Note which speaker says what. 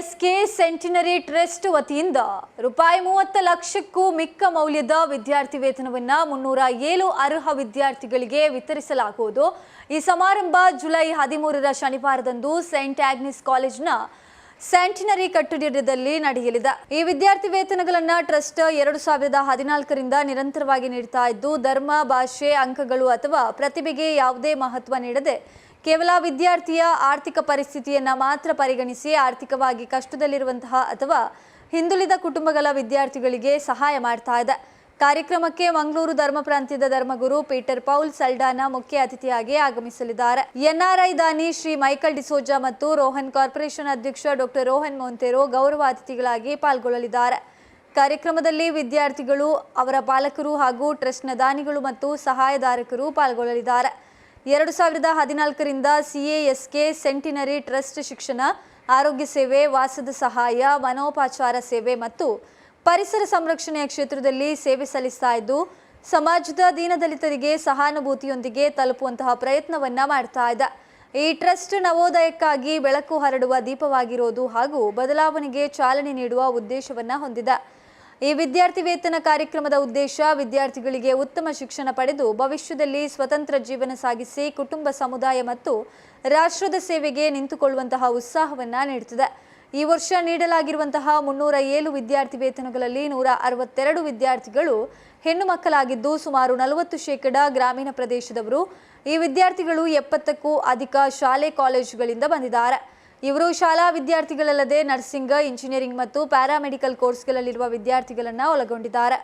Speaker 1: ಸಿಎಎಸ್ಕೆ centenary trust ವತಿಯಿಂದ ರೂಪಾಯಿ ಮೂವತ್ತು ಲಕ್ಷಕ್ಕೂ ಮಿಕ್ಕ ಮೌಲ್ಯದ ವಿದ್ಯಾರ್ಥಿ ವೇತನವನ್ನು ಮುನ್ನೂರ ಏಳು ಅರ್ಹ ವಿದ್ಯಾರ್ಥಿಗಳಿಗೆ ವಿತರಿಸಲಾಗುವುದು. ಈ ಸಮಾರಂಭ ಜುಲೈ ಹದಿಮೂರರ ಶನಿವಾರದಂದು ಸೆಂಟ್ ಆಗ್ನಿಸ್ ಕಾಲೇಜ್ನ ಸೆಂಟಿನರಿ ಕಟ್ಟಡದಲ್ಲಿ ನಡೆಯಲಿದೆ. ಈ ವಿದ್ಯಾರ್ಥಿ ವೇತನಗಳನ್ನು ಟ್ರಸ್ಟ್ ಎರಡು ಸಾವಿರದ ಹದಿನಾಲ್ಕರಿಂದ ನಿರಂತರವಾಗಿ ನೀಡ್ತಾ ಇದ್ದು, ಧರ್ಮ, ಭಾಷೆ, ಅಂಕಗಳು ಅಥವಾ ಪ್ರತಿಭೆಗೆ ಯಾವುದೇ ಮಹತ್ವ ನೀಡದೆ ಕೇವಲ ವಿದ್ಯಾರ್ಥಿಯ ಆರ್ಥಿಕ ಪರಿಸ್ಥಿತಿಯನ್ನು ಮಾತ್ರ ಪರಿಗಣಿಸಿ ಆರ್ಥಿಕವಾಗಿ ಕಷ್ಟದಲ್ಲಿರುವಂತಹ ಅಥವಾ ಹಿಂದುಳಿದ ಕುಟುಂಬಗಳ ವಿದ್ಯಾರ್ಥಿಗಳಿಗೆ ಸಹಾಯ ಮಾಡ್ತಾ ಇದೆ. ಕಾರ್ಯಕ್ರಮಕ್ಕೆ ಮಂಗಳೂರು ಧರ್ಮ ಪ್ರಾಂತ್ಯದ ಧರ್ಮಗುರು ಪೀಟರ್ ಪೌಲ್ ಸಲ್ಡಾನ ಮುಖ್ಯ ಅತಿಥಿಯಾಗಿ ಆಗಮಿಸಲಿದ್ದಾರೆ. ಎನ್ಆರ್ಐ ದಾನಿ ಶ್ರೀ ಮೈಕಲ್ ಡಿಸೋಜಾ ಮತ್ತು ರೋಹನ್ ಕಾರ್ಪೊರೇಷನ್ ಅಧ್ಯಕ್ಷ ಡಾಕ್ಟರ್ ರೋಹನ್ ಮೊಂತೆರೋ ಗೌರವ ಅತಿಥಿಗಳಾಗಿ ಪಾಲ್ಗೊಳ್ಳಲಿದ್ದಾರೆ. ಕಾರ್ಯಕ್ರಮದಲ್ಲಿ ವಿದ್ಯಾರ್ಥಿಗಳು, ಅವರ ಪಾಲಕರು ಹಾಗೂ ಟ್ರಸ್ಟ್ನ ದಾನಿಗಳು ಮತ್ತು ಸಹಾಯಧಾರಕರು ಪಾಲ್ಗೊಳ್ಳಲಿದ್ದಾರೆ. ಎರಡು ಸಾವಿರದ ಹದಿನಾಲ್ಕರಿಂದ ಸಿಎಎಸ್ಕೆ ಸೆಂಟಿನರಿ ಟ್ರಸ್ಟ್ ಶಿಕ್ಷಣ, ಆರೋಗ್ಯ ಸೇವೆ, ವಾಸದ ಸಹಾಯ, ಮನೋಪಾಚಾರ ಸೇವೆ ಮತ್ತು ಪರಿಸರ ಸಂರಕ್ಷಣೆಯ ಕ್ಷೇತ್ರದಲ್ಲಿ ಸೇವೆ ಸಲ್ಲಿಸ್ತಾ ಇದ್ದು, ಸಮಾಜದ ದೀನದಲಿತರಿಗೆ ಸಹಾನುಭೂತಿಯೊಂದಿಗೆ ತಲುಪುವಂತಹ ಪ್ರಯತ್ನವನ್ನ ಮಾಡ್ತಾ ಇದೆ. ಈ ಟ್ರಸ್ಟ್ ನವೋದಯಕ್ಕಾಗಿ ಬೆಳಕು ಹರಡುವ ದೀಪವಾಗಿರೋದು ಹಾಗೂ ಬದಲಾವಣೆಗೆ ಚಾಲನೆ ನೀಡುವ ಉದ್ದೇಶವನ್ನ ಹೊಂದಿದೆ. ಈ ವಿದ್ಯಾರ್ಥಿ ವೇತನ ಕಾರ್ಯಕ್ರಮದ ಉದ್ದೇಶ ವಿದ್ಯಾರ್ಥಿಗಳಿಗೆ ಉತ್ತಮ ಶಿಕ್ಷಣ ಪಡೆದು ಭವಿಷ್ಯದಲ್ಲಿ ಸ್ವತಂತ್ರ ಜೀವನ ಸಾಗಿಸಿ ಕುಟುಂಬ ಸಮುದಾಯ ಮತ್ತು ರಾಷ್ಟ್ರದ ಸೇವೆಗೆ ನಿಂತುಕೊಳ್ಳುವಂತಹ ಉತ್ಸಾಹವನ್ನ ನೀಡುತ್ತದೆ. ಈ ವರ್ಷ ನೀಡಲಾಗಿರುವಂತಹ ಮುನ್ನೂರ ಏಳು ವಿದ್ಯಾರ್ಥಿ ವೇತನಗಳಲ್ಲಿ ನೂರ ಅರವತ್ತೆರಡು ವಿದ್ಯಾರ್ಥಿಗಳು ಹೆಣ್ಣು ಮಕ್ಕಳಾಗಿದ್ದು ಸುಮಾರು ನಲವತ್ತು ಶೇಕಡ ಗ್ರಾಮೀಣ ಪ್ರದೇಶದವರು. ಈ ವಿದ್ಯಾರ್ಥಿಗಳು ಎಪ್ಪತ್ತಕ್ಕೂ ಅಧಿಕ ಶಾಲೆ, ಕಾಲೇಜುಗಳಿಂದ ಬಂದಿದ್ದಾರೆ. ಇವರು ಶಾಲಾ ವಿದ್ಯಾರ್ಥಿಗಳಲ್ಲದೆ ನರ್ಸಿಂಗ್ ಇಂಜಿನಿಯರಿಂಗ್ ಮತ್ತು ಪ್ಯಾರಾಮೆಡಿಕಲ್ ಕೋರ್ಸ್ಗಳಲ್ಲಿರುವ ವಿದ್ಯಾರ್ಥಿಗಳನ್ನು ಒಳಗೊಂಡಿದ್ದಾರೆ.